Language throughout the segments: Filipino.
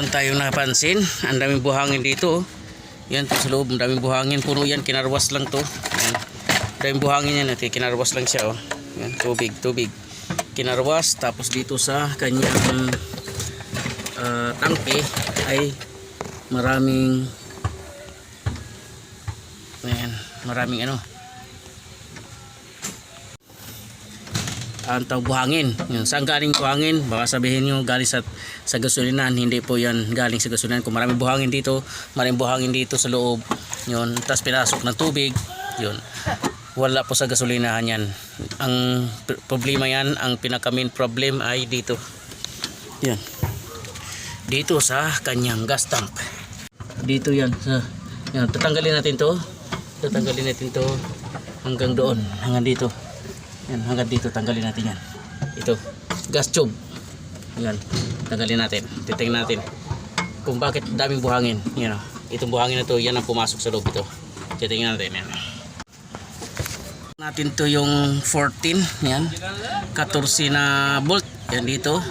Meron tayong napansin. Ang daming buhangin dito. oh. Yan to sa loob. Ang daming buhangin. Puno yan. Kinarwas lang to. Yan. Daming buhangin yan. Ito, kinarwas lang siya. Oh. Yan. Tubig. Tubig. Kinarwas. Tapos dito sa kanyang ah, tangke ay maraming Ayan. Maraming ano. Ang tawag buhangin. Yun. Saan galing buhangin? Baka sabihin nyo galing sa, sa gasolinahan. Hindi po yan galing sa gasolinahan. Kung maraming buhangin dito, maraming buhangin dito sa loob. Yun. Tapos pinasok ng tubig. Yun. Wala po sa gasolinahan yan. Ang pr- problema yan, ang pinaka main problem ay dito. Yan. Dito sa kanyang gas tank. Dito yan. Sa, yan. Tatanggalin natin to. Tatanggalin natin to hanggang doon. Hanggang dito. Yan, hanggang dito tanggalin natin yan. Ito, gas tube. Yan, tanggalin natin. Titingnan natin kung bakit daming buhangin. Yan o. Itong buhangin na to, yan ang pumasok sa loob ito. Titingnan natin yan. Natin to yung 14, yan. 14 na bolt. Yan dito.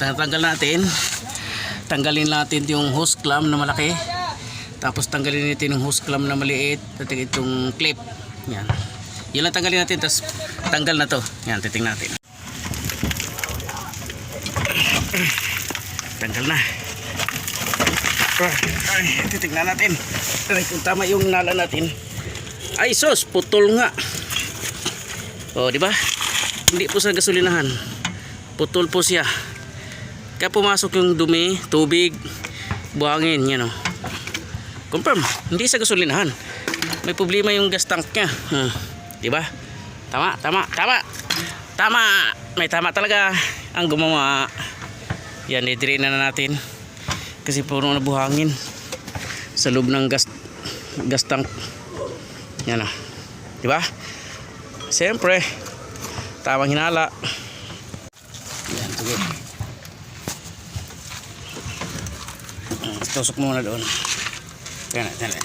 Pag tanggal natin, tanggalin natin yung hose clamp na malaki. Tapos tanggalin natin yung hose clamp na maliit. At itong clip. Yan. Yan lang tanggalin natin. Tapos tanggal na to. Yan, titingnan natin. Tanggal na. Ay, titingnan natin. Ay, kung tama yung nala natin. Ay, sos, putol nga. Oh, di ba? Hindi po sa gasolinahan. Putol po siya. Kaya pumasok yung dumi, tubig, buhangin, yan o. Confirm, hindi sa gasolinahan. May problema yung gas tank niya. Hmm. Di ba? Tama, tama, tama. Tama. May tama talaga ang gumawa. Yan, i-drain na natin. Kasi puro na buhangin sa loob ng gas gas tank. Yan o. Di ba? Siyempre, tamang hinala. Yan, sige. Tusok muna doon. Yan, yan, yan.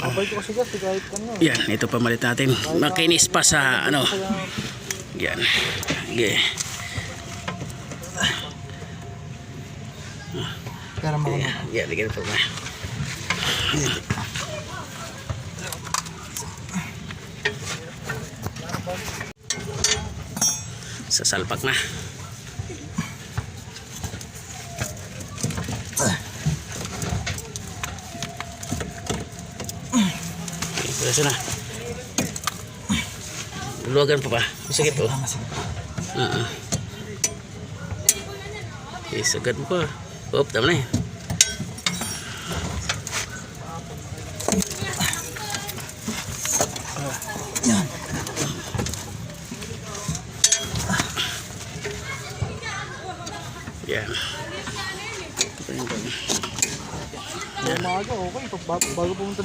Abay ko kasi gas, kahit ano. Yan, ito pamalit natin. Makinis pa sa ano. Yan. Okay. Pero mga Yan, yan, ligyan po ba. Sasalpak na. Pwede na. Luwagan pa ba? Masakit. Oo. Okay, sagad mo pa. Oh, tama na eh. Yan. Yan. Umaga, okay. Bago, bago pumunta